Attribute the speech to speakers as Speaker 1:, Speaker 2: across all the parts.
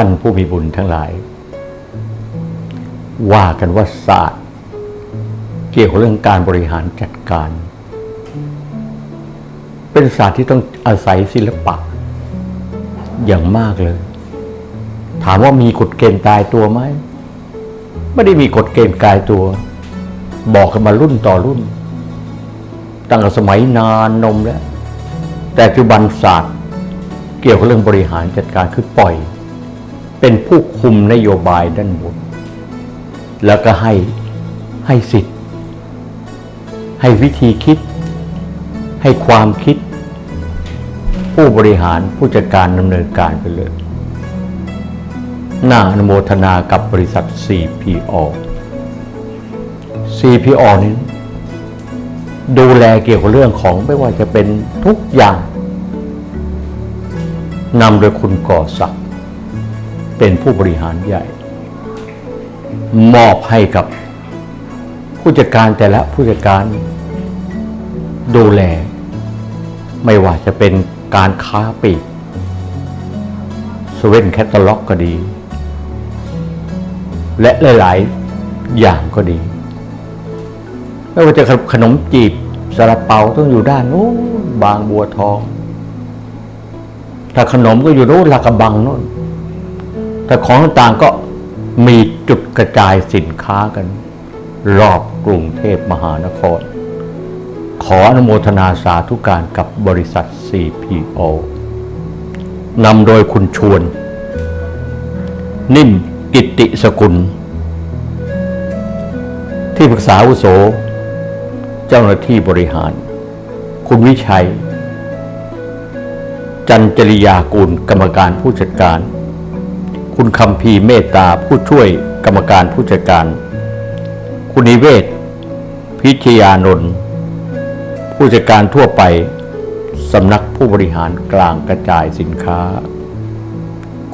Speaker 1: ท่านผู้มีบุญทั้งหลาย ว่ากันว่าศาสตร์ เกี่ยวกับเรื่องการบริหารจัดการ เป็นศาสตร์ที่ต้องอาศัยศิลปะ อย่างมากเลย ถามว่ามีกฎเกณฑ์ตายตัวไหมไม่ได้มีกฎเกณฑ์กายตัว บอกกันมารุ่นต่อรุ่น ตั้งแต่สมัยนานนมแล้ว แต่ปัจจุบันศาสตร์ เกี่ยวกับเรื่องบริหารจัดการคือปล่อย เป็นผู้คุมนโยบายด้านบน แล้วก็ให้ให้สิทธิ์ ให้วิธีคิด ให้ความคิด ผู้บริหารผู้จัดการดำเนินการไปเลย หน่าอนุโมทนากับบริษัท CPO CPO นี้ดูแลเกี่ยวกับเรื่องของไม่ว่าจะเป็นทุกอย่างนำโดยคุณก่อศักดิ เป็นผู้บริหารใหญ่ มอบให้กับผู้จัดการแต่ละผู้จัดการดูแล ไม่ว่าจะเป็นการค้าปลีกสเวนแคตตาล็อกก็ดี และหลาย ๆ อย่างก็ดี ไม่ว่าจะขนมจีบซาลาเปาต้องอยู่ด้านโน้นบางบัวทอง ถ้าขนมก็อยู่โน้นลากระบังโน้น แต่ของต่างก็มีจุดกระจายสินค้ากัน รอบกรุงเทพมหานคร ขออนุโมทนาสาธุการกับบริษัท CPO นำโดยคุณชวน นิ่มกิติสกุล ที่ปรึกษาอาวุโส เจ้าหน้าที่บริหาร คุณวิชัย จันจริยากุลกรรมการผู้จัดการ คุณคำพีเมตตาผู้ช่วยกรรมการผู้จัดการ คุณนิเวศ พิชยานนท์ผู้จัดการทั่วไปสำนักผู้บริหารกลางกระจายสินค้า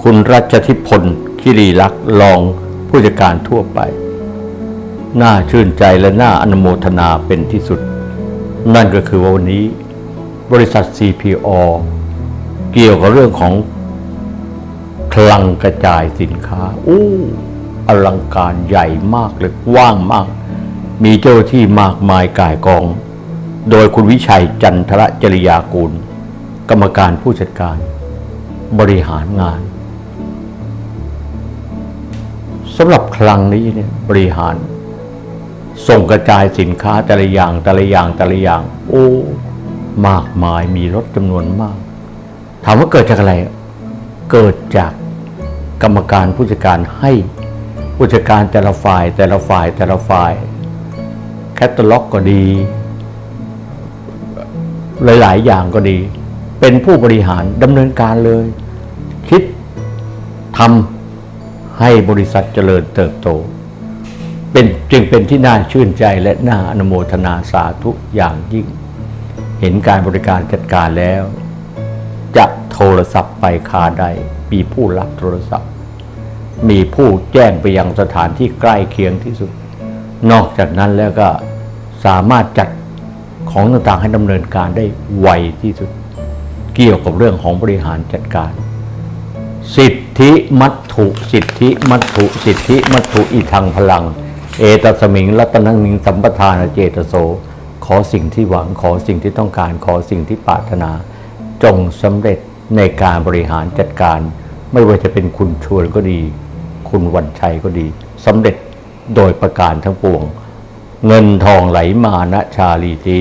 Speaker 1: คุณรัชทิพลคิรีลักษ์รองผู้จัดการทั่วไป น่าชื่นใจและน่าอนุโมทนาเป็นที่สุด นั่นก็คือว่าวันนี้ บริษัท CPO เกี่ยวกับเรื่องของ คลังกระจายสินค้าอู้อลังการใหญ่มากเลยกว้างมาก มีเจ้าที่มากมายก่ายกอง โดยคุณวิชัยจันทรจริยากูล กรรมการผู้จัดการ บริหารงานสำหรับคลังนี้เนี่ยบริหาร ส่งกระจายสินค้าแต่ละอย่างแต่ละอย่างแต่ละอย่าง โอ้ มากมายมีรถจำนวนมาก ถามว่าเกิดจากอะไร เกิดจากกรรมการผู้จัดการให้ผู้จัดการแต่ละฝ่ายแต่ละฝ่ายแต่ละฝ่ายแคตตาล็อกก็ดี หลาย ๆ อย่างก็ดี เป็นผู้บริหารดำเนินการเลย คิดทำให้บริษัทเจริญเติบโต เป็นจึงเป็นที่น่าชื่นใจและน่าอนุโมทนาสาธุอย่างยิ่ง เห็นการบริการจัดการแล้ว จะโทรศัพท์ ไปคาใดมีผู้รับโทรศัพท์ มีผู้แจ้งไปยังสถานที่ใกล้เคียงที่สุด นอกจากนั้นแล้วก็สามารถจัดของต่างๆให้ดำเนินการได้ไวที่สุด เกี่ยวกับเรื่องของบริหารจัดการ สิทธิมัตถุ สิทธิมัตถุ สิทธิมัตถุอีทางพลัง เอตสมิงรัตนังมิงสัมปทานเจตโส ขอสิ่งที่หวังขอสิ่งที่ต้องการขอสิ่งที่ปรารถนา จงสำเร็จ ในการบริหารจัดการ ไม่ว่าจะเป็นคุณชวนก็ดี คุณวันชัยก็ดีสำเร็จโดยประการทั้งปวง เงินทองไหลมาณชาลีที